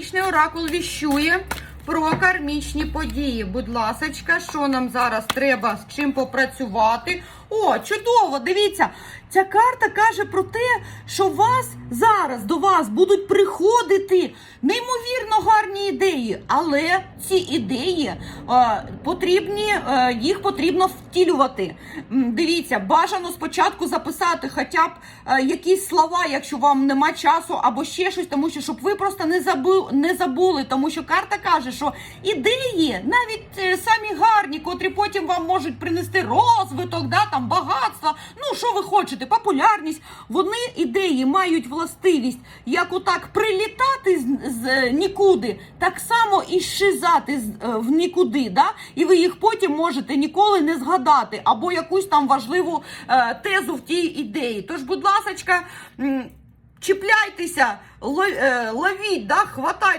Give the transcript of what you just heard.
Кармічний оракул віщує про кармічні події. Будь ласочка, що нам зараз треба з чим попрацювати? О, чудово! Дивіться, ця карта каже про те, що вас зараз до вас будуть приходити неймовірно гарні ідеї, але ці ідеї е, потрібні, е, їх потрібно втілювати. Дивіться, бажано спочатку записати хоча б е, якісь слова, якщо вам нема часу, або ще щось, тому що щоб ви просто не забули, не забули, тому що карта каже, що ідеї, навіть самі гарні, котрі потім вам можуть принести розвиток, да, там що ви хочете, популярність. Вони ідеї мають властивість як отак прилітати з, з е, нікуди, так само і щезати з, е, в нікуди. Да? І ви їх потім можете ніколи не згадати, або якусь там важливу е, тезу в тій ідеї. Тож, будь ласочка, чіпляйтеся, е, ловіть, да, хватайте.